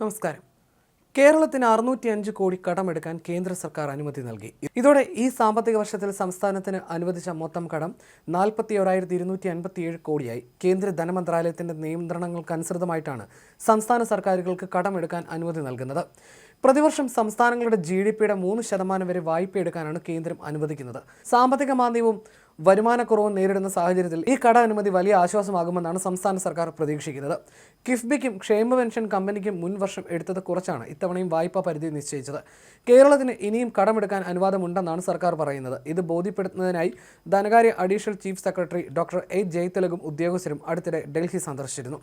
നമസ്കാരം. കേരളത്തിന് അറുന്നൂറ്റി അഞ്ച് കോടി കടമെടുക്കാൻ കേന്ദ്ര സർക്കാർ അനുമതി നൽകി. ഇതോടെ ഈ സാമ്പത്തിക വർഷത്തിൽ സംസ്ഥാനത്തിന് അനുവദിച്ച മൊത്തം കടം നാൽപ്പത്തി ഒരായിരത്തി ഇരുന്നൂറ്റി അൻപത്തി ഏഴ് കോടിയായി. കേന്ദ്ര ധനമന്ത്രാലയത്തിന്റെ നിയന്ത്രണങ്ങൾക്കനുസൃതമായിട്ടാണ് സംസ്ഥാന സർക്കാരുകൾക്ക് കടമെടുക്കാൻ അനുമതി നൽകുന്നത്. പ്രതിവർഷം സംസ്ഥാനങ്ങളുടെ ജി ഡി പിയുടെ മൂന്ന് ശതമാനം വരെ വായ്പയെടുക്കാനാണ് കേന്ദ്രം അനുവദിക്കുന്നത്. സാമ്പത്തിക മാന്ദ്യവും വരുമാനക്കുറവും നേരിടുന്ന സാഹചര്യത്തിൽ ഈ കട അനുമതി വലിയ ആശ്വാസമാകുമെന്നാണ് സംസ്ഥാന സർക്കാർ പ്രതീക്ഷിക്കുന്നത്. കിഫ്ബിക്കും ക്ഷേമ പെൻഷൻ കമ്പനിക്കും മുൻവർഷം എടുത്തത് കുറച്ചാണ് ഇത്തവണയും വായ്പാ പരിധി നിശ്ചയിച്ചത്. കേരളത്തിന് ഇനിയും കടമെടുക്കാൻ അനുവാദമുണ്ടെന്നാണ് സർക്കാർ പറയുന്നത്. ഇത് ബോധ്യപ്പെടുത്തുന്നതിനായി ധനകാര്യ additional chief secretary doctor A ജയ്തിലകും ഉദ്യോഗസ്ഥരും അടുത്തിടെ ഡൽഹി സന്ദർശിച്ചിരുന്നു.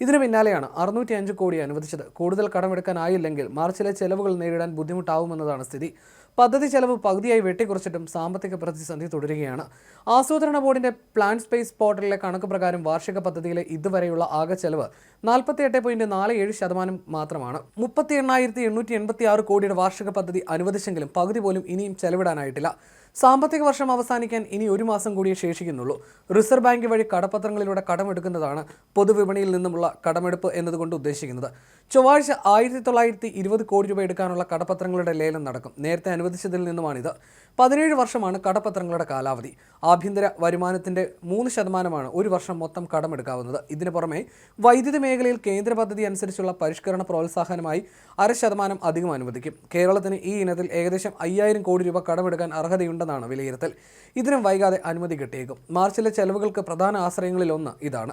ഇതിനു പിന്നാലെയാണ് അറുന്നൂറ്റി അഞ്ച് കോടി അനുവദിച്ചത്. കൂടുതൽ കടമെടുക്കാനായില്ലെങ്കിൽ മാർച്ചിലെ ചെലവുകൾ നേരിടാൻ ബുദ്ധിമുട്ടാവുമെന്നതാണ് സ്ഥിതി. പദ്ധതി ചെലവ് പകുതിയായി വെട്ടിക്കുറച്ചിട്ടും സാമ്പത്തിക പ്രതിസന്ധി തുടരുകയാണ്. ആസൂത്രണ ബോർഡിന്റെ പ്ലാൻ സ്പേസ് പോർട്ടലിലെ കണക്ക് പ്രകാരം വാർഷിക പദ്ധതിയിലെ ഇതുവരെയുള്ള ആകെ ചെലവ് നാൽപ്പത്തി പോയിന്റ് നാല് ഏഴ് ശതമാനം മാത്രമാണ്. മുപ്പത്തി എണ്ണായിരത്തി എണ്ണൂറ്റി എൺപത്തി ആറ് കോടിയുടെ വാർഷിക പദ്ധതി അനുവദിച്ചെങ്കിലും പകുതി പോലും ഇനിയും ചെലവിടാനായിട്ടില്ല. സാമ്പത്തിക വർഷം അവസാനിക്കാൻ ഇനി ഒരു മാസം കൂടിയേ ശേഷിക്കുന്നുള്ളൂ. റിസർവ് ബാങ്ക് വഴി കടപ്പത്രങ്ങളിലൂടെ കടമെടുക്കുന്നതാണ് പൊതുവിപണിയിൽ നിന്നുമുള്ള കടമെടുപ്പ് എന്നതുകൊണ്ട് ഉദ്ദേശിക്കുന്നത്. ചൊവ്വാഴ്ച ആയിരത്തി തൊള്ളായിരത്തി ഇരുപത് കോടി രൂപ എടുക്കാനുള്ള കടപ്പത്രങ്ങളുടെ ലേലം നടക്കും. നേരത്തെ അനുവദിച്ചതിൽ നിന്നുമാണിത്. പതിനേഴ് വർഷമാണ് കടപ്പത്രങ്ങളുടെ കാലാവധി. ആഭ്യന്തര വരുമാനത്തിന്റെ മൂന്ന് ശതമാനമാണ് ഒരു വർഷം മൊത്തം കടമെടുക്കാവുന്നത്. ഇതിനു പുറമെ വൈദ്യുതി മേഖലയിൽ കേന്ദ്ര പദ്ധതി അനുസരിച്ചുള്ള പരിഷ്കരണ പ്രോത്സാഹനമായി അര ശതമാനം അധികം അനുവദിക്കും. കേരളത്തിന് ഈ ഇനത്തിൽ ഏകദേശം അയ്യായിരം കോടി രൂപ കടമെടുക്കാൻ അർഹതയുണ്ടെന്നാണ് വിലയിരുത്തൽ. ഇതിനും വൈകാതെ അനുമതി കിട്ടിയേക്കും. മാർച്ചിലെ ചെലവുകൾക്ക് പ്രധാന ആശ്രയങ്ങളിലൊന്ന് ഇതാണ്.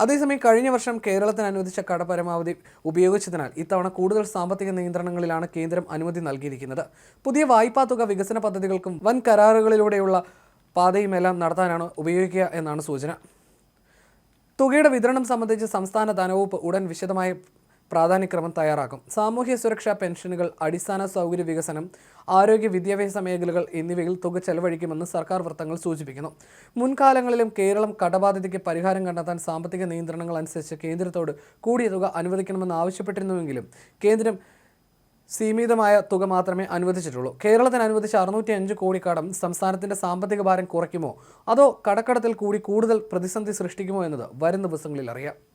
അതേസമയം കഴിഞ്ഞ വർഷം കേരളത്തിന് അനുവദിച്ച കട പരമാവധി ഉപയോഗിച്ചതിനാൽ ഇത്തവണ കൂടുതൽ സാമ്പത്തിക നിയന്ത്രണങ്ങളിലാണ് കേന്ദ്രം അനുമതി നൽകിയിരിക്കുന്നത്. പുതിയ വായ്പാ തുക വികസന പദ്ധതികൾക്കും വൻ കരാറുകളിലൂടെയുള്ള പാതയുമെല്ലാം നടത്താനാണ് ഉപയോഗിക്കുക എന്നാണ് സൂചന. തുകയുടെ വിതരണം സംബന്ധിച്ച് സംസ്ഥാന ധനവകുപ്പ് ഉടൻ വിശദമായ പ്രാധാന്യക്രമം തയ്യാറാക്കും. സാമൂഹ്യ സുരക്ഷാ പെൻഷനുകൾ അടിസ്ഥാന സൗകര്യ വികസനം ആരോഗ്യ വിദ്യാഭ്യാസ മേഖലകൾ എന്നിവയിൽ തുക ചെലവഴിക്കുമെന്ന് സർക്കാർ വൃത്തങ്ങൾ സൂചിപ്പിക്കുന്നു. മുൻകാലങ്ങളിലും കേരളം കടബാധ്യതയ്ക്ക് പരിഹാരം കണ്ടെത്താൻ സാമ്പത്തിക നിയന്ത്രണങ്ങൾ അനുസരിച്ച് കേന്ദ്രത്തോട് കൂടിയ തുക അനുവദിക്കണമെന്ന് ആവശ്യപ്പെട്ടിരുന്നുവെങ്കിലും കേന്ദ്രം സീമിതമായ തുക മാത്രമേ അനുവദിച്ചിട്ടുള്ളൂ. കേരളത്തിന് അനുവദിച്ച അറുന്നൂറ്റി അഞ്ച് കോടി കടം സംസ്ഥാനത്തിന്റെ സാമ്പത്തിക ഭാരം കുറയ്ക്കുമോ? അതോ കടക്കടത്തിൽ കൂടി കൂടുതൽ പ്രതിസന്ധി സൃഷ്ടിക്കുമോ എന്നത് വരും ദിവസങ്ങളിൽ അറിയാം.